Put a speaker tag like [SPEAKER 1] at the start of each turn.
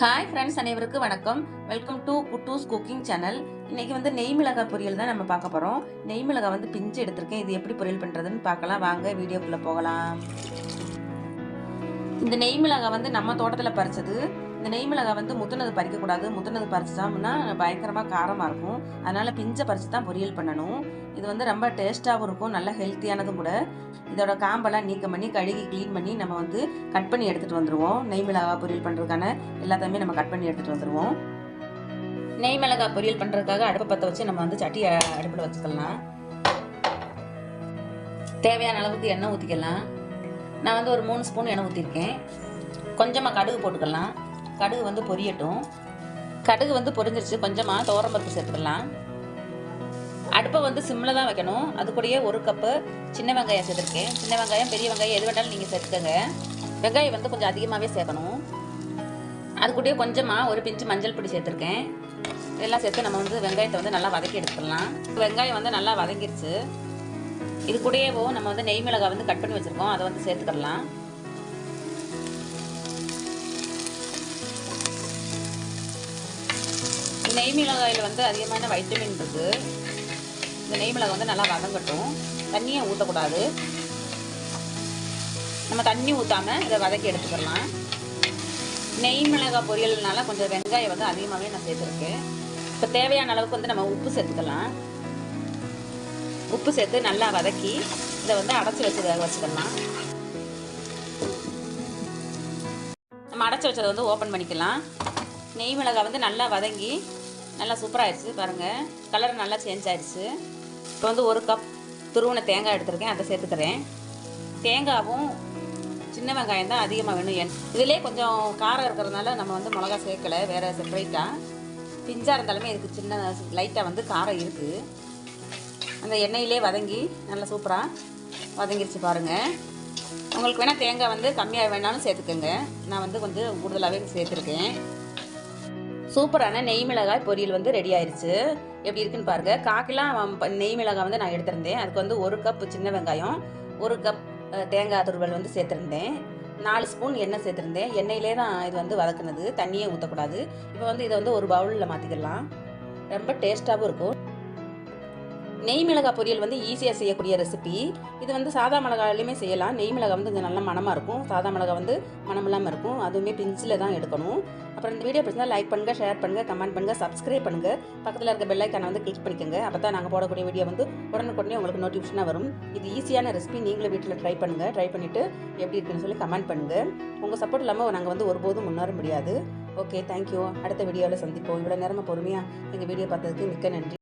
[SPEAKER 1] Hi friends அனைவருக்கும் வணக்கம். Welcome to Kuttoos cooking channel இன்றைக்கி வந்து நெய் மிளகாய் பொரியல் தான் நம்ம பார்க்க போகிறோம் நெய் மிளகாய் வந்து பிஞ்சு எடுத்திருக்கேன். இது எப்படி பொரியல் பண்ணுறதுன்னு பார்க்கலாம். வாங்க வீடியோக்குள்ளே போகலாம். இந்த நெய் மிளகாய் வந்து நம்ம தோட்டத்தில் பறிச்சது. இந்த நெய் மிளகாய் வந்து முத்துனது பறிக்கக்கூடாது. முத்துனது பறிச்சிட்டோம்னா பயங்கரமாக காரமாக இருக்கும். அதனால் பிஞ்சை பறித்து தான் பொரியல் பண்ணணும். இது வந்து ரொம்ப டேஸ்ட்டாகவும் இருக்கும். நல்ல ஹெல்த்தியானதும் கூட. இதோட காம்பெல்லாம் நீக்கம் பண்ணி கழுகி க்ளீன் பண்ணி நம்ம வந்து கட் பண்ணி எடுத்துகிட்டு வந்துடுவோம் நெய் மிளகாய் பொரியல் பண்ணுறதுக்கான எல்லாத்தையுமே நம்ம கட் பண்ணி எடுத்துகிட்டு வந்துடுவோம் நெய் மிளகாய் பொரியல் பண்ணுறதுக்காக அடுப்பை பற்ற வச்சு நம்ம வந்து சட்டி அடுப்பில் வச்சுக்கலாம். தேவையான அளவுக்கு எண்ணெய் ஊற்றிக்கலாம் நான் வந்து ஒரு மூணு ஸ்பூன் எண்ணெய் ஊற்றிருக்கேன் கொஞ்சமாக கடுகு போட்டுக்கலாம். கடுகு வந்து பொரியட்டும். கடுகு வந்து பொரிஞ்சிருச்சு. கொஞ்சமாக துவரம்பருப்பு சேர்த்துக்கலாம். அடுப்பை வந்து சிம்மில் தான் வைக்கணும். அது கூடயே ஒரு கப்பு சின்ன வெங்காயம் சேர்த்துருக்கேன். சின்ன வெங்காயம் பெரிய வெங்காயம் எது வேணாலும் நீங்கள் சேர்த்துக்கோங்க. வெங்காயம் வந்து கொஞ்சம் அதிகமாகவே சேர்க்கணும். அது கூடயே கொஞ்சமாக ஒரு பிஞ்சு மஞ்சள் பொடி சேர்த்துருக்கேன். இதெல்லாம் சேர்த்து நம்ம வந்து வெங்காயத்தை வந்து நல்லா வதக்கி எடுத்துக்கலாம். வெங்காயம் வந்து நல்லா வதங்கிருச்சு. இது கூடயேவோ நம்ம வந்து நெய் மிளகாய் வந்து கட் பண்ணி வச்சுருக்கோம். அதை வந்து சேர்த்துக்கலாம் நெய் மிளகாயில் வந்து அதிகமான வைட்டமின் இருக்குது இந்த நெய் மிளகாய் வந்து நல்லா வதங்கட்டும். தண்ணியை ஊற்றக்கூடாது நம்ம தண்ணி ஊற்றாமல் இதை வதக்கி எடுத்துக்கலாம் நெய் மிளகாய் பொரியல்னால கொஞ்சம் வெங்காயம் வந்து அதிகமாகவே நான் சேர்த்துருக்கேன். இப்போ தேவையான அளவுக்கு வந்து நம்ம உப்பு சேர்த்துக்கலாம். உப்பு சேர்த்து நல்லா வதக்கி இதை வந்து அடைச்சி வச்சு வேக வச்சுக்கலாம். நம்ம அடைச்சி வச்சதை வந்து ஓப்பன் பண்ணிக்கலாம். நெய் மிளகாய் வந்து நல்லா வதங்கி நல்லா சூப்பராகிடுச்சு பாருங்கள் கலர் நல்லா சேஞ்ச் ஆகிடுச்சு இப்போ வந்து ஒரு கப் துருவன தேங்காய் எடுத்திருக்கேன் அதை சேர்த்துக்கிறேன் தேங்காவும் சின்ன வெங்காயம் தான் அதிகமாக வேணும். என் இதிலே கொஞ்சம் காரம் இருக்கிறதுனால நம்ம வந்து மிளகா சேர்க்கலை வேறு செப்பரேட்டாக பிஞ்சாக இருந்தாலுமே இதுக்கு சின்ன லைட்டாக வந்து காரம் இருக்குது அந்த எண்ணெயிலே வதங்கி நல்லா சூப்பராக வதங்கிருச்சு பாருங்கள் உங்களுக்கு வேணால் தேங்காய் வந்து கம்மியாக வேணாலும் சேர்த்துக்கோங்க. நான் வந்து கொஞ்சம் கூடுதலாகவே சேர்த்துருக்கேன். சூப்பரான நெய் மிளகாய் பொரியல் வந்து ரெடி ஆயிடுச்சு எப்படி இருக்குன்னு பாருங்க. காக்கெல்லாம் நெய் மிளகாய் வந்து நான் எடுத்திருந்தேன். அதுக்கு வந்து ஒரு கப் சின்ன வெங்காயம் ஒரு கப் தேங்காய் துருவல் வந்து சேர்த்துருந்தேன். நாலு ஸ்பூன் எண்ணெய் சேர்த்துருந்தேன். எண்ணெயிலே தான் இது வந்து வதக்குனது. தண்ணியே ஊற்றக்கூடாது இப்போ வந்து இதை வந்து ஒரு பவுலில் மாற்றிக்கலாம் ரொம்ப டேஸ்ட்டாகவும் இருக்கும். நெய் மிளகாய் பொரியல் வந்து ஈஸியாக செய்யக்கூடிய ரெசிபி இது வந்து சாதா மிளகாயிலையுமே செய்யலாம். நெய் மிளகாய் வந்து கொஞ்சம் நல்ல மணமாக இருக்கும். சாதா மிளகாய் வந்து மணம் இல்லாமல் இருக்கும். அதுவுமே பிஞ்சில் தான் எடுக்கணும். அப்புறம் இந்த வீடியோ பிடிச்சா லைக் பண்ணுங்கள் ஷேர் பண்ணுங்கள் கமெண்ட் பண்ணுங்கள் சப்ஸ்கிரைப் பண்ணுங்கள் பக்கத்தில் இருக்க பெல்லைக்கான வந்து கிளிக் பண்ணிக்கோங்க. அப்போ தான் நாங்கள் போடக்கூடிய வீடியோ வந்து உடனுக்குடனே உங்களுக்கு நோட்டிஃபிகேஷனாக வரும். இது ஈஸியான ரெசிபி நீங்களும் வீட்டில் ட்ரை பண்ணுங்கள் ட்ரை பண்ணிவிட்டு எப்படி இருக்குன்னு சொல்லி கமெண்ட் பண்ணுங்கள் உங்கள் சப்போர்ட் இல்லாமல் நாங்கள் வந்து ஒருபோதும் முன்னேற முடியாது. ஓகே தேங்க்யூ அடுத்த வீடியோவில் சந்திப்போம். இவ்வளோ நேரமாக பொறுமையாக எங்கள் வீடியோ பார்த்ததுக்கு மிக்க நன்றி.